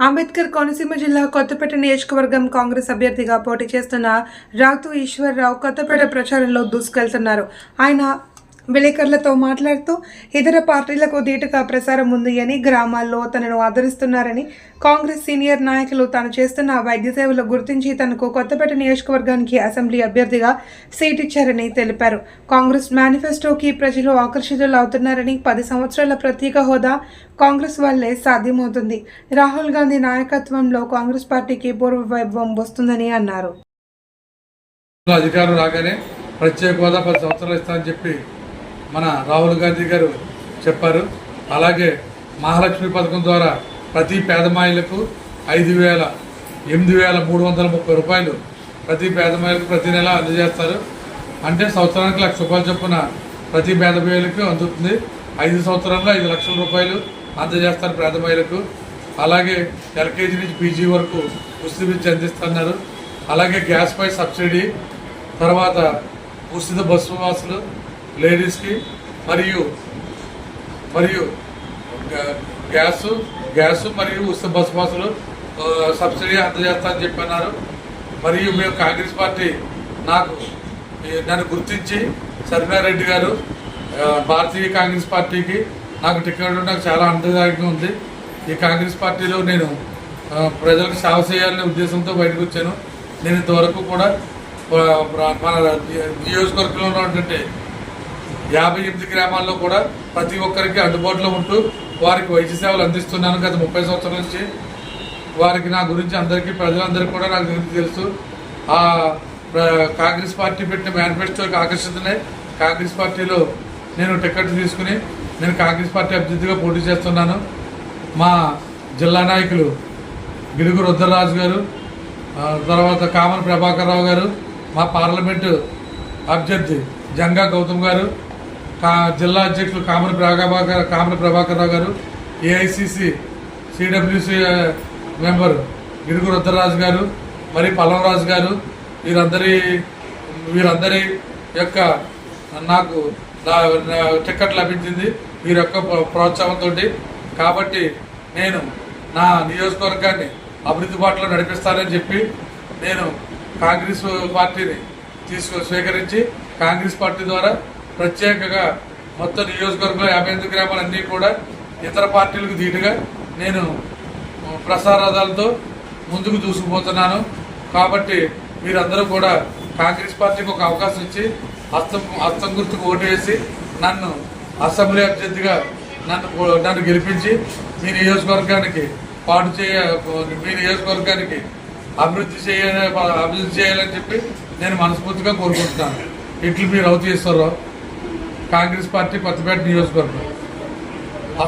అంబేద్కర్ కోనసీమ జిల్లా కొత్తపేట నియోజకవర్గం కాంగ్రెస్ అభ్యర్థిగా పోటీ చేస్తున్న రాతు ఈశ్వర్రావు కొత్తపేట ప్రచారంలో దూసుకెళ్తున్నారు. ఆయన విలేకరులతో మాట్లాడుతూ ఇతర పార్టీలకు ధీటుగా ప్రసారం ఉంది అని గ్రామాల్లో తనను ఆదరిస్తున్నారని కాంగ్రెస్ సీనియర్ నాయకులు తాను చేస్తున్న వైద్య సేవలు గుర్తించి తనకు కొత్తపేట నియోజకవర్గానికి అసెంబ్లీ అభ్యర్థిగా సీట్ ఇచ్చారని తెలిపారు. కాంగ్రెస్ మేనిఫెస్టోకి ప్రజలు ఆకర్షితులు అవుతున్నారని పది సంవత్సరాల ప్రత్యేక హోదా కాంగ్రెస్ వల్లే సాధ్యమవుతుంది. రాహుల్ గాంధీ నాయకత్వంలో కాంగ్రెస్ పార్టీకి పూర్వ వైభవం వస్తుందని అన్నారు. అధికారం రాగానే ప్రత్యేక హోదా పది సంవత్సరాలు ఇస్తామని చెప్పి మన రాహుల్ గాంధీ గారు చెప్పారు. అలాగే మహాలక్ష్మి పథకం ద్వారా ప్రతి పేదమాయిలకు ఐదు వేల ఎనిమిది వేల మూడు వందల ముప్పై రూపాయలు ప్రతి పేదమాయిలకు ప్రతి నెల అందజేస్తారు. అంటే సంవత్సరానికి లక్ష రూపాయలు చొప్పున ప్రతి పేదమాయిలకు అందుతుంది. ఐదు సంవత్సరంలో ఐదు లక్షల రూపాయలు అందజేస్తారు పేదమాయిలకు అలాగే ఎల్కేజీ నుంచి పీజీ వరకు ఉచిత విద్య అందిస్తున్నారు. అలాగే గ్యాస్పై సబ్సిడీ తర్వాత ఉచిత బస్సు వాసులు లేడీస్కి మరియు మరియు గ్యాస్ గ్యాస్ మరియు ఉచిత బస్సు బస్సులు సబ్సిడీ అందజేస్తా అని చెప్పన్నారు. మరియు మేము కాంగ్రెస్ పార్టీ నాకు నన్ను గుర్తించి సరినారెడ్డి గారు భారతీయ కాంగ్రెస్ పార్టీకి నాకు టికెట్ నాకు చాలా అందదాయకంగా ఉంది. ఈ కాంగ్రెస్ పార్టీలో నేను ప్రజలకు సేవ చేయాలనే ఉద్దేశంతో బయటకు వచ్చాను. నేను ఇంతవరకు కూడా మన నియోజకవర్గంలో ఉన్నటువంటి యాభై ఎనిమిది గ్రామాల్లో కూడా ప్రతి ఒక్కరికి అందుబాటులో ఉంటూ వారికి వైద్య సేవలు అందిస్తున్నాను. గత ముప్పై సంవత్సరాల నుంచి వారికి నా గురించి అందరికీ ప్రజలందరికీ కూడా నాకు గురించి తెలుసు. ఆ ప్ర- కాంగ్రెస్ పార్టీ పెట్టిన మేనిఫెస్టోకి ఆకర్షితనే కాంగ్రెస్ పార్టీలో నేను టికెట్ తీసుకుని నేను కాంగ్రెస్ పార్టీ అభ్యర్థిగా పోటీ చేస్తున్నాను. మా జిల్లా నాయకులు గిడుగు రుద్రరాజు గారు తర్వాత కామన్ ప్రభాకర్ రావు గారు మా పార్లమెంటు అభ్యర్థి జంగా గౌతమ్ గారు జిల్లా అధ్యక్షులు కామర Prabhakar Kamara Prabhakar Rao garu AICC CWC member Gidugu Rudraraju garu మరి పల్లవరాజు గారు వీరందరి వీరందరి యొక్క నాకు టికెట్ లభించింది వీరి యొక్క ప్రోత్సాహంతో కాబట్టి నేను నా నియోజకవర్గాన్ని అభివృద్ధి బాటలో నడిపిస్తానని చెప్పి నేను కాంగ్రెస్ పార్టీని తీసుకు స్వీకరించి కాంగ్రెస్ పార్టీ ద్వారా ప్రత్యేకంగా మొత్తం నియోజకవర్గంలో యాభై ఎనిమిది గ్రామాలన్నీ కూడా ఇతర పార్టీలకు ధీటుగా నేను ప్రసారాదాలతో ముందుకు దూసుకుపోతున్నాను. కాబట్టి మీరందరూ కూడా కాంగ్రెస్ పార్టీకి ఒక అవకాశం ఇచ్చి హస్తం హస్తం గుర్తుకు ఓటు వేసి నన్ను అసెంబ్లీ అభ్యర్థిగా నన్ను నన్ను గెలిపించి మీ నియోజకవర్గానికి పాటు చేయ మీ నియోజకవర్గానికి అభివృద్ధి చేయ అభివృద్ధి చేయాలని చెప్పి నేను మనస్ఫూర్తిగా కోరుకుంటున్నాను. ఇట్లు మీరు అవుతీశ్వరరావు కాంగ్రెస్ పార్టీ కొత్తపేట నియోజకవర్గం.